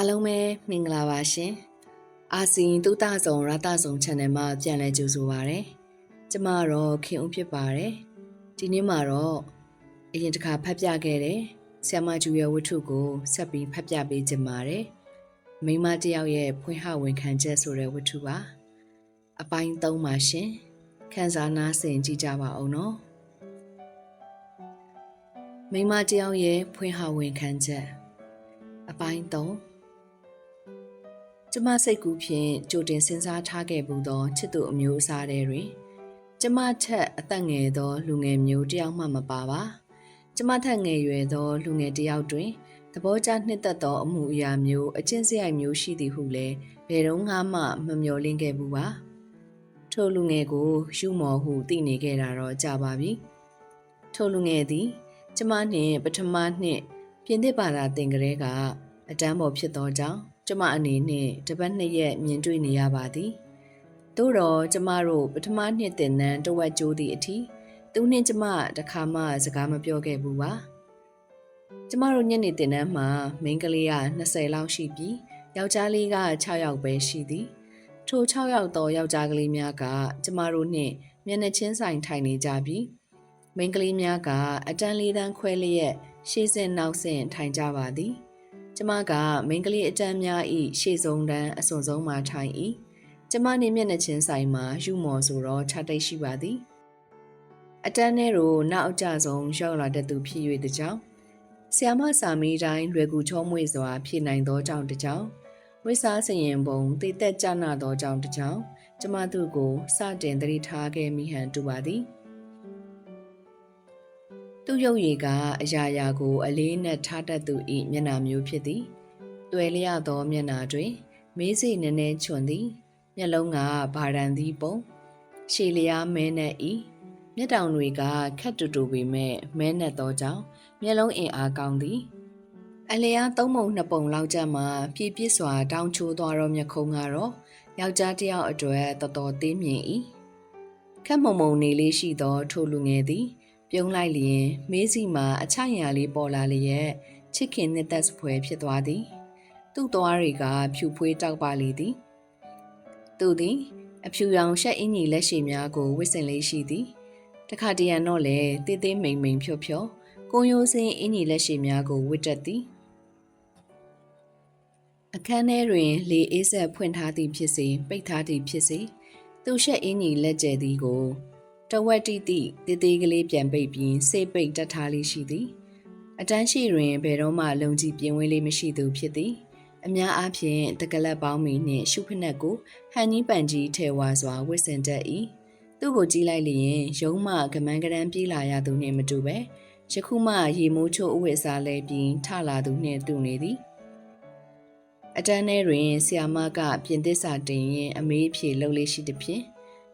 အားလုံးပဲမင်္ဂလာပါရှင်အာစီတုတဆုံရတဆုံ channel မှာပြန်လည်ကြိုဆိုပါရစေကျမတော့ခင်ဦးဖြစ်ပါတယ်ဒီနေ့မှာတော့အရင်တစ်ခါဖတ်ပြခဲ့တဲ့ဆ iam မကျူရဲ့ဝတ္ထုကိုဆက်ပြီးဖတ်ပြပေးခြင်းပါတယ်မိန်းမတစ်ယောက်ရဲ့ဖွင့်ဟဝန်ခံချက်ဆိုတဲ့ဝတ္ထုပါအပိုင်း၃ပါရှင်ခန်းစားနာဆင်ကြည့်ကြပါအောင်နော်မိန်းမတစ်ယောက်ရဲ့ဖွင့်ဟဝန်ခံချက်အပိုင်း၃ ကျမစိတ်ကူးဖြင့်ကြိုတင်စဉ်းစားထားခဲ့ဘူးသောချစ်သူအမျိုးအစားတွေတွင်ကျမထက်အသက်ငယ်သောလူငယ်မျိုးတစ်ယောက်မှမပါပါကျမထက်ငယ်ရွယ်သောလူငယ်တစ်ယောက်တွင်သဘောကျနှစ်သက်သောအမှုအရာမျိုးအကျင့်စရိုက်မျိုးရှိသည်ဟုလည်းဘယ်တော့မှမမျှော်လင့်ခဲ့ဘူးပါထိုလူငယ်ကိုယူမော်ဟုသိနေခဲ့တာတော့ကြာပါပြီထိုလူငယ်သည်ကျမနှင့်ပထမနှစ်ပြင်သစ်ဘာသာသင်ကလေးကအတန်းပေါ်ဖြစ်သောကြောင့် ကျမအနေနဲ့တပတ်နှစ်ရက်မြင်တွေ့နေရပါသည်သို့တော့ကျမတို့ပထမနှစ်တင်နန်းတဝက်ကျိုးသည့်အထိသူနှင့်ကျမတခါမှစကားမပြောခဲ့ဘူးပါကျမတို့ညနေတင်နန်းမှာမိန်းကလေးက20လောက်ရှိပြီးယောက်ျားလေးက6ယောက်ပဲရှိသည်ထို6ယောက်သောယောက်ျားကလေးများကကျမတို့နှင့်မျက်နှာချင်းဆိုင်ထိုင်နေကြပြီးမိန်းကလေးများကအတန်းလေးတန်းခွဲလျက်ရှေ့ဆင့်နောက်ဆင့်ထိုင်ကြပါသည်။ ကျမကမိန်းကလေးအတန်းများဤရှေ့ဆုံးတန်းအစွန်ဆုံးမှာထိုင်၏ကျမနေမျက်နှာချင်းဆိုင်မှာယူမော်ဆိုတော့ခြားတိတ်ရှိပါသည်အတန်းထဲကိုနောက်အကျဆုံးရောက်လာတဲ့သူဖြစ်၍တကြောင်ဆီယမစာမီတိုင်းလွယ်ကူချောမွေ့စွာဖြစ်နိုင်သောကြောင့်တကြောင်ဝိစားစရင်ပုံတည်သက်ကြနာသောကြောင့်တကြောင်ကျမသူ့ကိုစတင်သတိထားခဲ့မိဟန်တူပါသည် သူ့ရုပ်ရည်ကအရာရာကို အလေးနဲ့ထားတတ်သူ၏မျက်နှာမျိုးဖြစ်သည်။တွေ့လျသောမျက်နှာတွင် မေးစိနည်းနည်းချွန်သည်မျက်လုံးကဗာရန်သည်ပုံရှည်လျားမဲနဲ့ဤမျက်တောင်တွေကခက်တူတူပေမဲ့မဲနဲ့သောကြောင့်မျက်လုံးအင်အားကောင်းသည်အလျားသုံးပုံနှစ်ပုံလောက်ကျမှပြည့်ပြည့်စွာ တောင်းချိုးသွားသောမျက်ခုံးကတော့ယောက်ျားတစ်ယောက်အတွက်တော်တော်သေးမြင်၏ခက်မုံမုံနေလေးရှိသောထိုလူငယ်သည် ပြုံးလိုက်လျင်မေးစီမှာအချရာလေးပေါ်လာလျက်ချစ်ခင်နှစ်သက်စပွဲဖြစ်သွားသည် သူ့သွားတွေကဖြူဖွေးတောက်ပါလေသည် သူသည် အဖြူရောင်ရှက်အင်းကြီးလက်ရှိများကိုဝစ်စင်လေးရှိသည်တခါတရံတော့လေတေးသေးမိန်မိန်ဖြော့ဖြော့ကိုရိုးစင်းအင်းကြီးလက်ရှိများကိုဝစ်တက်သည်အခန်းထဲတွင် လေအေးဆက်ဖွင့်ထားသည်ဖြစ်စေပိတ်ထားသည်ဖြစ်စေသူရှက်အင်းကြီးလက်ကျဲသည်ကို တဝက်တိတိတေးသေးကလေးပြန်ပိတ်ပြီးစိတ်ပိတ်တက်ထားလေးရှိသည်အတန်းရှိတွင်ဘယ်တော့မှလုံကြည်ပြင်းဝဲလေးမရှိသူဖြစ်သည်အများအားဖြင့်တကလပ်ပေါင်းမီနှင့်ရှုဖက်နှက်ကိုဟန်ကြီးပန်ကြီးထဲဝါစွာဝစ်စင်တတ်၏သူ့ကိုကြည့်လိုက်လျင်ရုံးမှကမန်းကရန်ပြေးလာရသူနှင့်မတူပဲယခုမှရေမိုးချိုးအဝတ်စားလဲပြီးထလာသူနှင့်တူနေသည်အတန်းထဲတွင်ဆီယာမကပြင်သစ်စာတင်ရင်အမေးဖြေလှုပ်လေးရှိသည်ဖြင့်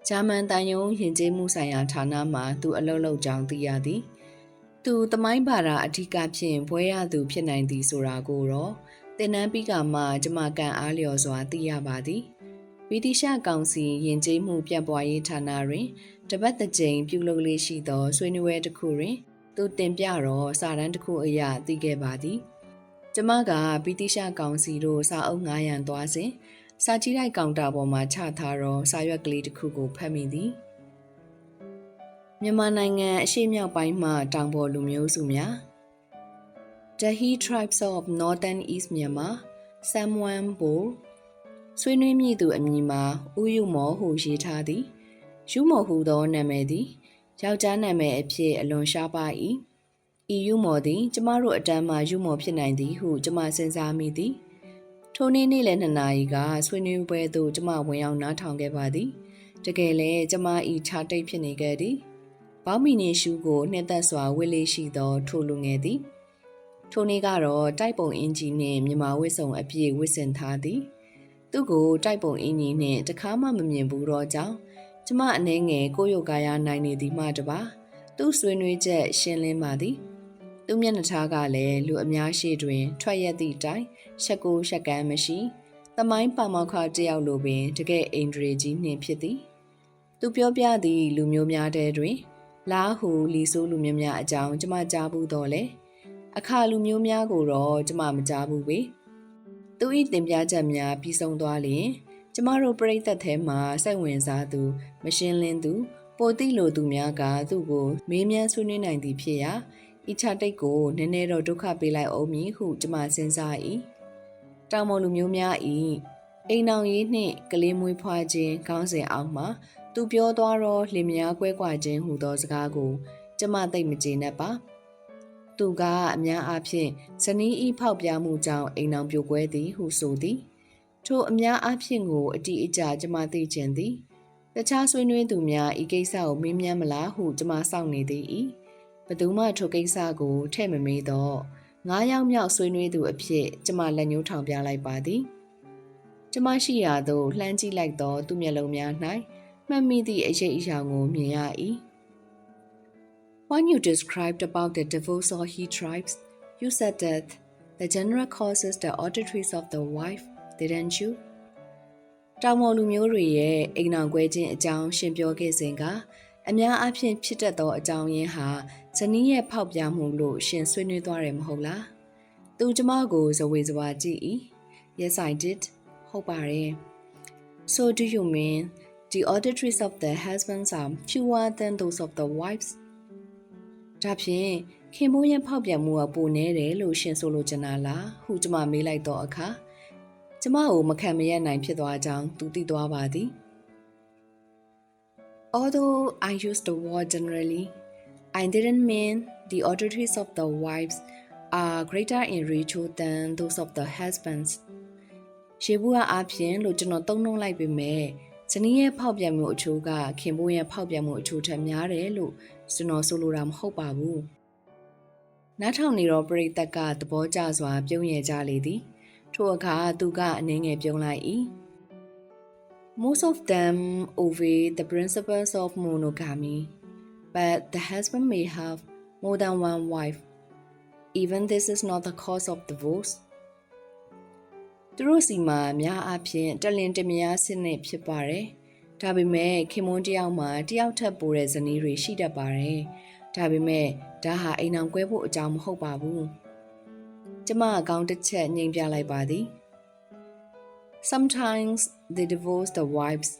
ဂျာမန်တန်ယုံယဉ်ကျေးမှုဆိုင်ရာဌာနမှသူအလုပ်လုပ်ကြောင်းသိရသည်။သူသမိုင်းဘာသာအဓိကဖြင့်ဘွဲရသူဖြစ်နိုင်သည်ဆိုတာကိုတော့သင်တန်းပြီးကမှကျမကန်အားလျော်စွာသိရပါသည်။ဗီတီရှကောင်စီယဉ်ကျေးမှုပြန့်ပွားရေးဌာနတွင်တပတ်တစ်ကြိမ်ပြုလုပ်လေးရှိသော ဆွေးနွေးပွဲတစ်ခုတွင် သူတင်ပြတော့စာတမ်းတစ်ခုအရာသိခဲ့ပါသည်။ကျမကဗီတီရှကောင်စီတို့စာအုပ်900သွားစဉ် စာကြည့်လိုက်ကောင်တာပေါ်မှာချထားတော့စာရွက်ကလေးတစ်ခုကိုဖတ်မိသည်မြန်မာနိုင်ငံအရှေ့မြောက်ပိုင်းမှတောင်ပေါ်လူမျိုးစုများ Dahi Tribes of Northern East Myanmar Samwan Bo ဆွေးနွေးမြည်သူအမည်မှာဥယုမောဟုရေးထားသည်ယူမောဟုသောနာမည်သည်ယောက်ျားနာမည်အဖြစ်အလွန်ရှားပါ၏ဤယူမောသည်ကျမတို့အတန်းမှယူမောဖြစ်နိုင်သည်ဟုကျမစဉ်းစားမိသည် ထိုနေ့နေ့လယ်2နာရီကဆွေးနွေးပွဲသို့ကျမဝင်ရောက်နားထောင်ခဲ့ပါသည်တကယ်လည်းကျမဤခြားတိတ်ဖြစ်နေခဲ့သည်ဘောင်းမီနေရှူကိုနှက်သက်စွာဝစ်လေးရှိသောထိုလူငယ်သည်ထိုနေ့ကတော့တိုက်ပုံအင်ဂျီနှင့်မြန်မာဝစ်စုံအပြည့်ဝစ်စင်ထားသည်သူ့ကိုတိုက်ပုံအင်ဂျီနှင့်တခါမှမမြင်ဘူးတော့ကြောင်းကျမအနေငယ်ကိုယုတ်ကာယနိုင်နေသည်မှတပါသူ့ဆွေးနွေးချက်ရှင်းလင်းပါသည် သူမျက်နှာထားကလည်းလူအများရှိတွင် ထွက်ရက်သည့်တိုင် ရှက်ကိုရှက်ကမ်းမရှိသမိုင်းပါမောက္ခတယောက်လိုပင်တကယ်အိန္ဒြေကြီးနှင့်ဖြစ်သည် သူပြောပြသည့်လူမျိုးများတဲတွင် လားဟူလီဆိုးလူမျိုးများအကြောင်းကျမကြားဘူးတော့လေအခါလူမျိုးများကိုတော့ကျမမကြားဘူးပဲသူသူ၏တင်ပြချက်များပြီးဆုံးသွားလျင်ကျမတို့ပြိသက်ထဲမှာစိတ်ဝင်စားသူ မရှင်းလင်းသူပိုတိလိုသူများကသူ့ကိုမေးမြန်းဆွေးနွေးနိုင်သည်ဖြစ်ရာဤချတိတ်ကိုနည်းနည်းတော့ဒုက္ခပေးလိုက်အောင်မည်ဟုကျမစဉ်းစား၏ တောင်မလူမျိုးများ၏အိမ်အောင်ရေးနှင့်ကလေးမွေးဖွားခြင်းခေါင်းစဉ်အောက်မှာသူပြောသွားသောလင်မယားကွဲကွာခြင်းဟူသောစကားကို ကျမသိမကျေနပ်ပါသူကအများအားဖြင့်ဇနီးဤဖောက်ပြမှုကြောင့်အိမ်အောင်ပြိုကွဲသည်ဟုဆိုသည်ထိုအများအားဖြင့်ကိုအတိအကျကျမသိခြင်းသည်တခြားဆွေးနွေးသူများဤကိစ္စကိုမေးမြန်းမလားဟုကျမစောင့်နေသည်၏ဘသူမှထိုကိစ္စကိုထဲ့မမေးတော့ ငါးယောက်မြောက်ဆွေးနွေးသူအဖြစ်ကျမလက်ညှိုးထောင်ပြလိုက်ပါသည်ကျမရှိရာသို့လှမ်းကြည့်လိုက်သောသူမျက်လုံးများ၌မှတ်မိသည့်အရေးအရာကိုမြင်ရ၏ When you described about the divorce of he tribes, you said that the general causes the auditories of the wife, didn't you? တောင်ပေါ်လူမျိုးတွေရဲ့အိမ်အောင်ကွဲခြင်းအကြောင်းရှင်းပြောခဲ့စဉ်ကအများအားဖြင့်ဖြစ်တတ်သောအကြောင်းရင်းဟာ ဇနီးရဲ့ဖောက်ပြမှုလို့ရှင်ဆွေးနွေးသွားတယ်မဟုတ်လား။သူကျမကိုဇဝေဇဝါကြည့်၏ Yes I did ဟုတ်ပါတယ်။ So do you mean the auditories of the husbands are fewer than those of the wives? ဒါဖြင့်ခင်မိုးရဲ့ဖောက်ပြန်မှုကပိုနေတယ်လို့ရှင်ဆိုလိုချင်တာလားဟုကျမမေးလိုက်တော့အခါကျမကိုမခံမရနိုင်ဖြစ်သွားကြောင်းသူသိသွားပါသည် Although I used the word generally I didn't mean the auditories of the wives are greater in ritual than those of the husbands ရှေးဘူးအားဖြင့်လို့ကျွန်တော်သုံးနှုံးလိုက်ပေမဲ့ဇနီးရဲ့ဖောက်ပြန်မှုအချိုးကခင်မိုးရဲ့ဖောက်ပြန်မှုအချိုးထက်များတယ်လို့ကျွန်တော်ဆိုလိုတာမဟုတ်ပါဘူး။နားထောင်နေတော့ပရိသတ်ကသဘောကျစွာပြုံးရကြလေသည်။ထိုအခါသူကအနေငယ်ပြုံးလိုက်၏။ Most of them obey the principles of monogamy, but the husband may have more than one wife. Even this is not the cause of divorce. သူတို့စီမှာအများအားဖြင့်တလင်တမယားစနစ်ဖြစ်ပါတယ်။ဒါပေမဲ့ခင်မွန်းတယောက်မှာတယောက်ထပ်ပိုတဲ့ဇနီးတွေရှိတတ်ပါတယ်။ဒါပေမဲ့ဒါဟာအိမ်အောင်ကွဲဖို့အကြောင်းမဟုတ်ပါဘူး။ကျမအကောင်းတစ်ချက်ညင်ပြလိုက်ပါသည်။ Sometimes they divorce the wives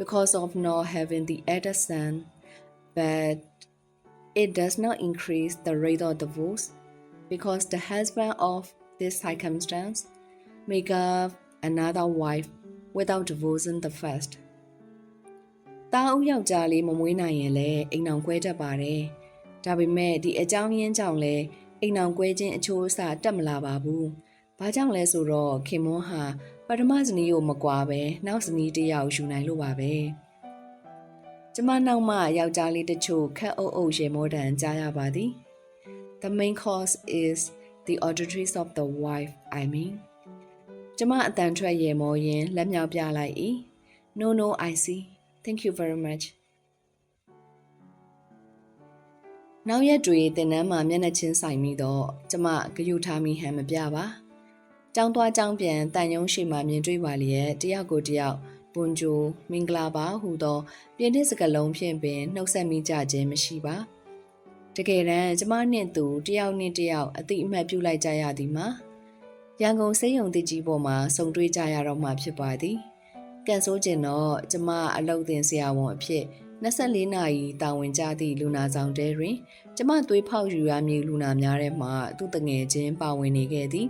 because of not having the elder son, but it does not increase the rate of divorce because the husband of this circumstance make up another wife without divorcing the first. တာအုပ်ယောက်ျားလေးမမွေးနိုင်ရင်လည်းအိမ်အောင်ကွဲတတ်ပါတယ်။ဒါပေမဲ့ဒီအကြောင်းရင်းကြောင့်လည်းအိမ်အောင်ကွဲခြင်းအချိုးအဆတက်မလာပါဘူး။ဘာကြောင့်လဲဆိုတော့ခင်မွန်းဟာပထမဇနီးကိုမကွာပဲနောက်ဇနီးတစ်ယောက်ယူနိုင်လို့ပါပဲ။ ကျမနောက်မှယောက်ျားလေးတချို့ခက်အုပ်အုပ်ရေမောတန်ကြားရပါသည်။ The main cause is the auditories of the wife I mean ကျမအတန်ထွက်ရေမောရင်လက်မြောက်ပြလိုက်၏။ No no I see thank you very much နောက်ရက်တွေတင်နန်းမှာမျက်နှာချင်းဆိုင်ပြီးတော့ကျမဂယုထားမိဟန်မပြပါ။ကြောင်းသွားကြောင်းပြန်တန်ယုံရှိမှမြင်တွေ့ပါလျက်တယောက်ကိုတယောက် ပွန်ဂျိုမင်္ဂလာပါဟူသောပြင်းတဲ့စကားလုံးဖြင့်ပင်နှုတ်ဆက်မိကြခြင်းမရှိပါ။တကယ်တမ်းကျမနှင့်သူတယောက်နှင့်တယောက်အတိအမှတ်ပြုလိုက်ကြရသည်မှာရန်ကုန်စိတ်ယုံတကြီးပေါ်မှာစုံတွေ့ကြရတော့မှဖြစ်ပါသည်။ကန်ဆိုးကျင်တော့ကျမအလုတ်တင်ဆရာဝန်အဖြစ်24နာရီတာဝန်ကျသည့်လူနာဆောင်တဲတွင် ကျမသွေးဖောက်ယူရမည်လူနာများထဲမှသူ့တငယ်ချင်းပါဝင်နေခဲ့သည်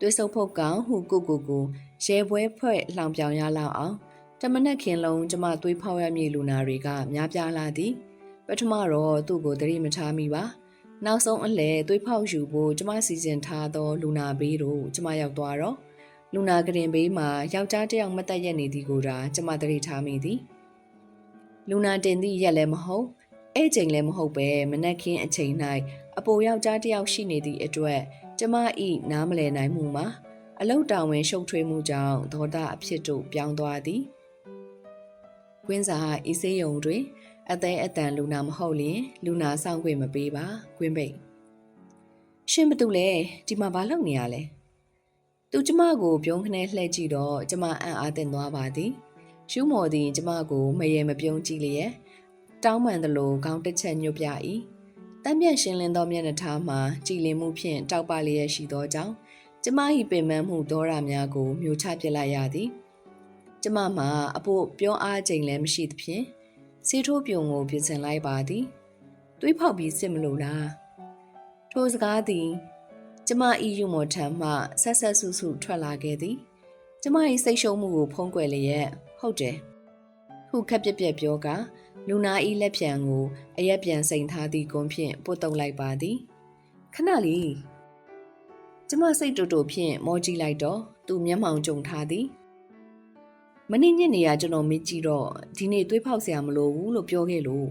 သွေးဆုပ်ဖုတ်ကောင်ဟုကိုကိုကိုရဲပွဲဖွဲ့လောင်ပြောင်ရလောက်အောင်တမနက်ခင်လုံးကျမသွေးဖောက်ရမည်လူနာတွေကများပြားလာသည်ပထမတော့သူ့ကိုတတိမထားမိပါနောက်ဆုံးအလဲသွေးဖောက်ယူဖို့ကျမစီစဉ်ထားသောလူနာဘေးတို့ကျမရောက်သွားတော့လူနာကရင်ဘေးမှာယောက်ျားတစ်ယောက်မတက်ရက်နေသည်ကိုဒါကျမတတိထားမိသည်လူနာတင်သည့်ရက်လည်းမဟုတ်အဲ့ချိန်လည်းမဟုတ်ပဲမနက်ခင်းအချိန်၌အပိုယောက်ျားတစ်ယောက်ရှိနေသည့်အတွက် ကျမဤနားမလည်နိုင်မှုမှာအလုတ်တောင်ဝင်ရှုပ်ထွေးမှုကြောင့်ဒေါသအဖြစ်တို့ပြောင်းသွားသည်။ကွင်းစာဤစေးယုံတွင် အသေးအတန်လူနာမဟုတ်လျင်လူနာဆောင်ခွင့်မပေးပါကွင်းပိတ်။ရှင်ဘသူလဲဒီမှာဘာလုပ်နေရလဲ။သူကျမကိုပြုံးခနဲလှည့်ကြည့်တော့ကျမအံ့အားသင့်သွားပါသည်။ရှူးမော်သည်ကျမကိုမရေမပြုံးကြည့်လျက်တောင်းပန်သလိုခေါင်းတစ်ချက်ညွတ်ပြ၏ တမ်းပြန့်ရှင်းလင်းသောမျက်နှာထားမှာကြည်လင်မှုဖြင့်တောက်ပလျက်ရှိသောကြောင့်ကျမ၏ပင်ပန်းမှုဒေါရများကိုမျိုးချပြစ်လိုက်ရသည်ကျမမှာအဖို့ပြောအားချိန်လည်းမရှိသဖြင့်စီထိုးပြုံကိုပြင်ဆင်လိုက်ပါသည်တွေးဖောက်ပြီးစစ်မလို့လားထိုစကားသည်ကျမဤယူမော်ထံမှဆက်ဆက်ဆူဆူထွက်လာခဲ့သည်ကျမ၏စိတ်ရှုံးမှုကိုဖုံးကွယ်လျက်ဟုတ်တယ်ခုခက်ပြက်ပြက်ပြောက လူနာဤလက်ဖြံကိုအရက်ပြန်စိန်ထားသည့်ကွန်းဖြင့်ပုတ်တုပ်လိုက်ပါသည်ခဏလေးကျမစိတ်တူတူဖြင့်မောကြည့်လိုက်တော့သူမျက်မှောင်ကြုံထားသည်မနေ့ညနေကကျွန်တော်မင်းကြည့်တော့ဒီနေ့သွေးဖောက်စရာမလိုဘူးလို့ပြောခဲ့လို့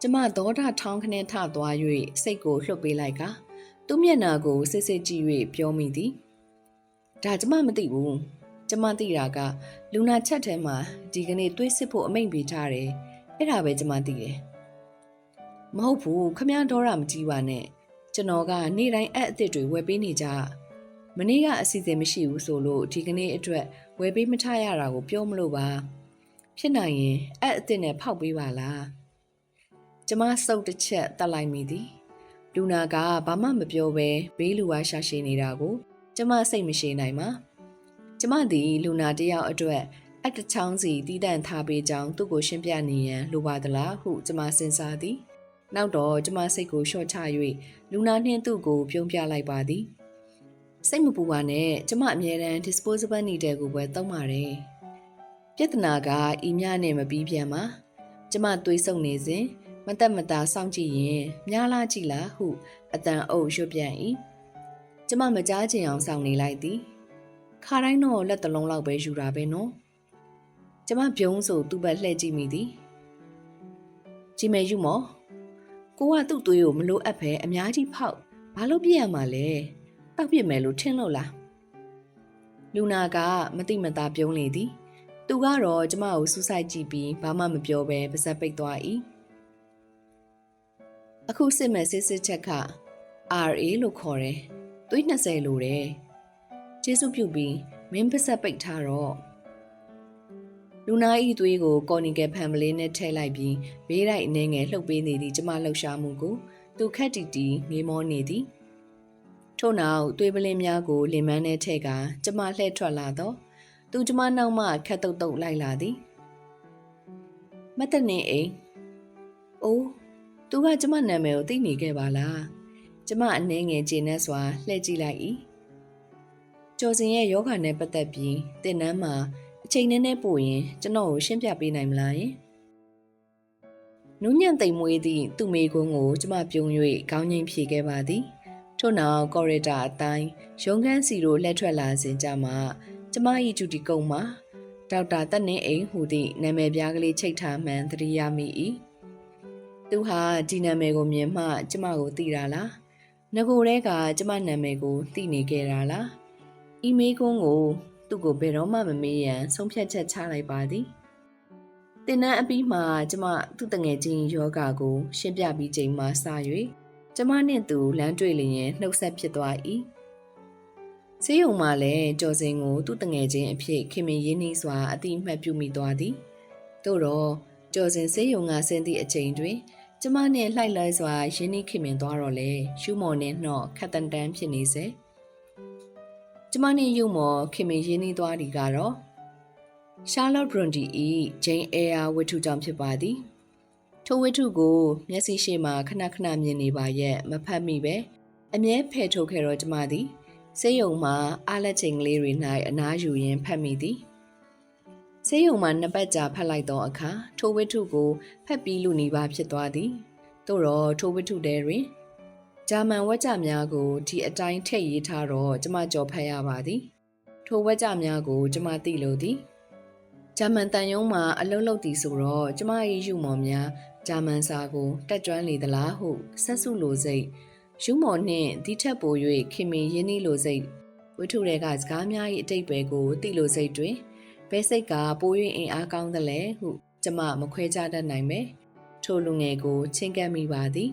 ကျမဒေါတာထောင်းခနဲ့ထသွား၍စိတ်ကိုလှုပ်ပေးလိုက်ကသူ့မျက်နှာကိုစစ်စစ်ကြည့်၍ပြောမိသည်ဒါကျမမသိဘူး ကျမသိတာကလူနာချက်ထဲမှာဒီကနေ့သွေးစစ်ဖို့အမိန့်ပေးထားတယ်အဲ့ဒါပဲကျမသိတယ်မဟုတ်ဘူးခမည်းတော်ရမကြည့်ပါနဲ့ကျွန်တော်ကနေ့တိုင်းအပ်အစ်စ်တွေဝယ်ပေးနေကြမနေ့ကအစီအစဉ်မရှိဘူးဆိုလို့ဒီကနေ့အတွက်ဝယ်ပေးမထရတာကိုပြောမလို့ပါဖြစ်နိုင်ရင်အပ်အစ်စ်နဲ့ဖောက်ပေးပါလားကျမစုပ်တစ်ချက်တက်လိုက်မိသည်လူနာကဘာမှမပြောဘဲဘေးလူဝါရှာရှည်နေတာကို ကျမစိတ်မရှိနိုင်ပါ ကျမသည်လူနာတယောက်အတွက်အတချောင်းစီတီးတန့်ထားပေးကြောင်းသူ့ကိုရှင်းပြနေရန်လိုပါသလားဟုကျမစဉ်းစားသည်နောက်တော့ကျမစိတ်ကိုလျှော့ချ၍လူနာနှင်းသူ့ကိုပြုံးပြလိုက်ပါသည်စိတ်မပူပါနဲ့ကျမအမြဲတမ်း disposable needle ကိုပဲသုံးပါတယ်ပြဿနာကဤမြနဲ့မပြီးပြန်ပါကျမသွေးဆုံနေစဉ်မတက်မတာစောင့်ကြည့်ရင်များလားကြည့်လားဟုအတန်အုပ်ရွတ်ပြန်၏ကျမမကြားချင်အောင်စောင့်နေလိုက်သည် ခါတိုင်းတော့လက်တလုံးလောက်ပဲယူတာပဲနော်ကျမပြုံးဆိုသူ့ဘက်လှည့်ကြည့်မိသည်ကြည့်မယ်ယူမော်ကိုကသူ့သွေးကိုမလိုအပ်ဘဲအများကြီးဖောက်ဘာလို့ပြည့်ရမှာလဲတောက်ပြစ်မယ်လို့ထင်လို့လားလူနာကမတိမတာပြုံးလေသည် သူကတော့ကျမကိုစူးစိုက်ကြည့်ပြီးဘာမှမပြောဘဲပါဇက်ပိတ်သွား၏အခုစစ်မဲ့စစ်စစ်ချက်က RA လို့ခေါ်တယ်သွေး20လို့တယ် ကျေးဇူးပြုပြီးမင်းပါဇက်ပိတ်ထားတော့လူနာဤသွေးကိုကော်နီကယ်ဖန်ပလေးနဲ့ထည့်လိုက်ပြီးဘေးတိုက်အနေငယ်လှုပ်ပေးနေသည့်ကျမလှုပ်ရှားမှုကိုသူခက်တီတီငေးမောနေသည်ထို့နောက်သွေးပလင်းများကိုလင်မန်းနဲ့ထည့်ကကျမလှည့်ထွက်လာတော့သူကျမနောက်မှခက်တုတ်တုတ်လိုက်လာသည်မတနေအိမ်အိုးသူကကျမနာမည်ကိုသိနေခဲ့ပါလားကျမအနေငယ်ကျင်းနေစွာလှည့်ကြည့်လိုက်၏ ကျော်စင်ရဲ့ယောဂနဲ့ပတ်သက်ပြီးတင်နန်းမှာအချိန်နည်းနည်းပို့ရင်ကျွန်တော်ကိုရှင်းပြပေးနိုင်မလားယင်နုညံ့သိမ်မွေးသည့်သူ့မိကွန်းကိုကျမပြုံး၍ခေါင်းငိမ့်ဖြေခဲ့ပါသည်ထို့နောက်ကော်ရီတာအတိုင်းရုံခန်းစီတို့လက်ထွက်လာစဉ်ကြမှာကျမ၏ဂျူတီကုန်းမှာဒေါက်တာတက်နေအိမ်ဟူသည့်နာမည်ပြားကလေးချိတ်ထားမှန်သတိရမိ၏သူဟာဒီနာမည်ကိုမြင်မှ ကျမကိုသိတာလားငကိုတဲကကျမနာမည်ကိုသိနေခဲ့တာလား အီမေးကွန်းကိုသူ့ကိုဘယ်တော့မှမမေးရန်ဆုံးဖြတ်ချက်ချလိုက်ပါသည်တင်နန်းအပြီးမှာကျမသူ့တငယ်ချင်းယောဂါကို ရှင်းပြပြီးချိန်မှစ၍ကျမနှင့်သူလမ်းတွေ့လျင်နှုတ်ဆက်ဖြစ်သွား၏ဆေးရုံမှာလည်းကြော်စင်ကိုသူ့တငယ်ချင်းအဖြစ်ခင်မင်ရင်းနှီးစွာအတိအမှတ်ပြုမိသွားသည်သို့တော့ကြော်စင်ဆေးရုံကဆင်းသည့်အချိန်တွင်ကျမနှင့်လှိုက်လိုက်စွာရင်းနှီးခင်မင်သွားတော့လေရှူမော်နှင့်နှော့ခတ်တန်တန်းဖြစ်နေစေ ကျမနှင့်ယူမော်ခင်မင်ရင်းနှီးသွားသည်ကတော့ Charlotte Bronte ၏ Jane Eyre ဝတ္ထုကြောင့်ဖြစ်ပါသည်ထိုဝတ္ထုကို မျက်စိရှိမှခဏခဏမြင်နေပါရဲ့မဖတ်မိပဲအမြဲဖယ်ထုတ်ခဲ့တော့ကျမသည်ဆေးရုံမှာအားလက်ချိန်ကလေးတွေ၌အနားယူရင်းဖတ်မိသည်ဆေးရုံမှာနှစ်ပတ်ကြာဖတ်လိုက်သောအခါထိုဝတ္ထုကိုဖတ်ပြီးလူနေပါဖြစ်သွားသည်သို့တော့ထိုဝတ္ထုထဲတွင် ဂျာမန်ဝက်ကြများကိုဒီအတိုင်းထည့်ရေးထားတော့ကျမကြော်ဖတ်ရပါသည် ထိုဝက်ကြများကို ကျမသိလို့သည်ဂျာမန်တန်ယုံမှာအလုံးလုံးတည်ဆိုတော့ကျမရဲ့ယူမော်များဂျာမန်စာကိုတက်ကျွမ်းလေသလားဟုဆက်စုလိုစိတ်ယူမော်နှင့်ဒီထက်ပို၍ခင်မင်ရင်းနှီးလိုစိတ်ဝိထုတွေကစကားများ၏အတိတ်ပဲကိုသိလိုစိတ်တွင်ဘဲစိတ်ကပို၍အင်အားကောင်းသလဲဟုကျမမခွဲခြားတတ်နိုင်ပဲထိုလူငယ်ကိုချင်းကပ်မိပါသည်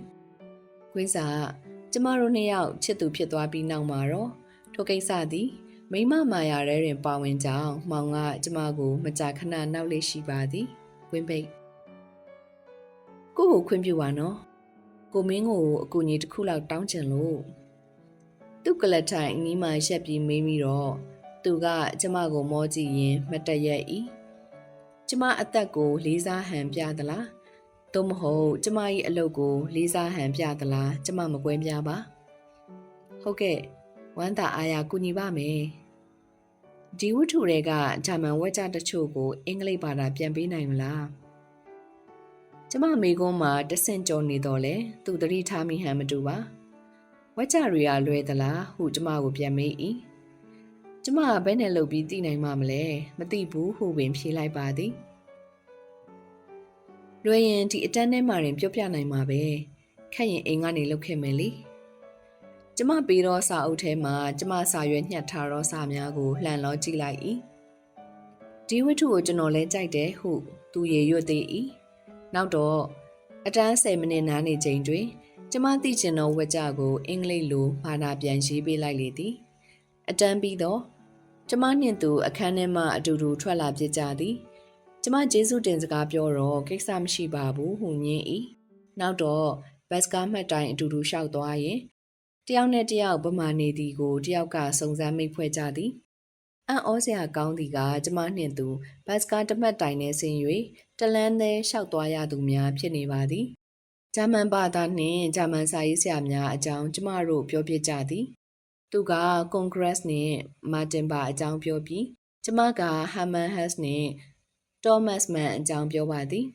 ကွင်းစာကျ မတို့နှစ်ယောက်ချစ်သူဖြစ်သွားပြီးနောက်မှာတော့ထိုကိစ္စသည်မိမမာယာရဲတွင်ပါဝင်ကြောင်းမောင်ကကျမကို မကြာခဏနောက်လေးရှိပါသည်ဝင်းပိတ်ကိုကိုခွင့်ပြုပါနော်ကိုမင်းကိုအကူအညီတစ်ခုလောက်တောင်းချင်လို့သူသူ့ကလတ်ထိုင်နီးမှရက်ပြီးမေးပြီးတော့သူကကျမကိုမောကြည့်ရင် မတရက်ဤကျမအသက်ကိုလေးစားဟန်ပြသလား သို့မဟုတ်ကျမ၏အလုပ်ကို လေးစားဟန်ပြသလားကျမမကွဲပြားပါဟုတ်ကဲ့ဝမ်းသာအားရကူညီပါမယ်ဒီဝတ္ထုတွေကဂျာမန်ဝက်ကြတချို့ကို အင်္ဂလိပ်ဘာသာပြန်ပေးနိုင်မလားကျမမိကုန်းမှာတဆင့်ကြော်နေတော့လေသူတတိထားမိဟန်မတူပါဝက်ကြတွေကလွယ်သလားဟုကျမကိုပြန်မေး၏ကျမကဘယ်နဲ့လုပ်ပြီးသိနိုင်မှမလဲမသိဘူးဟုပင်ဖြေလိုက်ပါသည် လွယ်ရင်ဒီအတန်းထဲမှာရင်ပြောပြနိုင်မှာပဲခက်ရင်အိမ်ကနေလုတ်ခဲ့မယ်လေကျမပေးတော့စာအုပ်ထဲမှာကျမစာရွက်ညှက်ထားတော့စာများကိုလှန်လောကြည့်လိုက်၏ဒီဝတ္ထုကိုကျွန်တော်လဲကြိုက်တယ်ဟု သူရေရွတ်သေး၏နောက်တော့အတန်း10မိနစ်နားနေချိန်တွင်ကျမသိချင်သောဝက်ကြကိုအင်္ဂလိပ်လိုဘာသာပြန်ရေးပေးလိုက်လေသည်အတန်းပြီးတော့ကျမနှင့်သူအခန်းထဲမှအတူတူထွက်လာပြစ်ကြသည် ကျမဂျေစုတင်စကားပြောတော့ကိစ္စမရှိပါဘူးဟုညင်း၏နောက်တော့ဘတ်စကားမှတ်တိုင်အတူတူလျှောက်သွားရင်တယောက်နဲ့တယောက်ဗမာနေသည်ကိုတယောက်ကစုံစမ်းမိတ်ဖွဲ့ကြသည်အံ့ဩစရာကောင်းသည်ကကျမနှင့်သူဘတ်စကားတမတ်တိုင်နဲ့ဆင်း၍တလန်းသေးလျှောက်သွားရသူများဖြစ်နေပါသည်ဂျာမန်ဘာသာနှင့်ဂျာမန်စာရေးဆရာများအကြောင်းကျမတို့ပြောပြကြသည် သူကကွန်ဂရက်နှင့်မာတင်ဘာအကြောင်းပြောပြီးကျမကဟာမန်ဟက်စ်နှင့် တောမတ်မန်အကြောင်းပြောပါသည်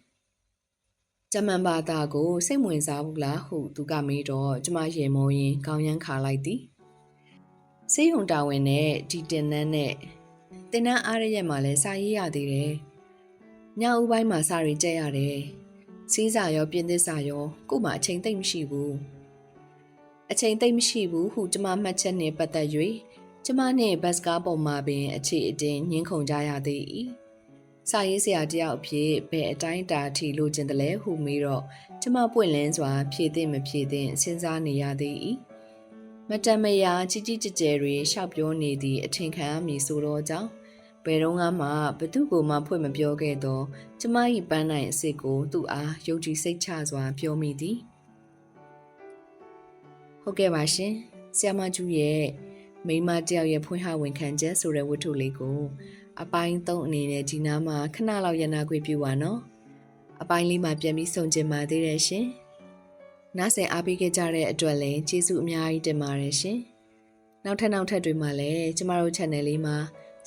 ဂျမန်ဘာသာကိုစိတ်ဝင်စားဘူးလားဟုသူကမေးတော့ကျမရေမောရင်ခေါင်းရမ်းခါလိုက်သည်စေးရုံတာဝန်နဲ့ဒီတင်နန်းနဲ့တင်နန်းအားရရက်မှာလဲစာရေးရသေးတယ်ညဦးပိုင်းမှာစာရီကြက်ရတယ်စီးစာရောပြင်းသစ်စာရောကို့မှာအချိန်သိမ့်မရှိဘူးအချိန်သိမ့်မရှိဘူးဟုကျမမှတ်ချက်နဲ့ပတ်သက်၍ကျမနှင့်ဘတ်စကားပေါ်မှာပင်အခြေအတင်ညှင်းခုန်ကြရသေး၏ စာရေးဆရာတယောက်အဖြစ်ဘယ်အတိုင်းတာထီလိုချင်တယ်လဲဟုမေးတော့ကျမပွင့်လင်းစွာ ဖြေသင့်မဖြေသင့်စဉ်းစားနေရသေး၏မတမယာကြီးကြီးကျယ်ကျယ်တွေရှောက်ပြောနေသည့်အထင်ခံရမည်ဆိုတော့ကြောင့်ဘယ်တော့မှဘသူ့ကိုမှဖွင့်မပြောခဲ့တော့ကျမ၏ပန်းနိုင်အစ်စ်ကိုသူ့အားယုံကြည်စိတ်ချစွာ ပြောမိသည်ဟုတ်ကဲ့ပါရှင်ဆ iam မကျူရဲ့မိမတယောက်ရဲ့ဖွင့်ဟဝန်ခံချက်ဆိုတဲ့ဝတ္ထုလေးကို အပိုင်း3အနေနဲ့ဒီနားမှာခဏလောက်ရနာခွေပြုပါနော်အပိုင်းလေးမှာပြန်ပြီးစုံကျင်ပါသေးတယ်ရှင်နားဆင်အားပေးခဲ့ကြတဲ့အတွက်လည်းကျေးဇူးအများကြီးတင်ပါတယ်ရှင်နောက်ထပ်နောက်ထပ်တွေမှာလည်းကျမတို့ channel လေးမှာ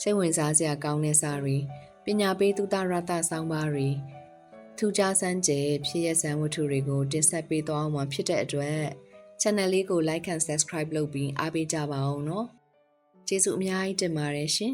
စိတ်ဝင်စားစရာကောင်းတဲ့စာတွေပညာပေးသူတရတဆောင်းပါးတွေထူးခြားစမ်းကြယ်ဖြစ်ရစံဝတ္ထုတွေကိုတင်ဆက်ပေးသွားအောင်မှာဖြစ်တဲ့အတွက် channel လေးကို like and subscribe လုပ်ပြီးအားပေးကြပါအောင်နော်ကျေးဇူးအများကြီးတင်ပါတယ်ရှင်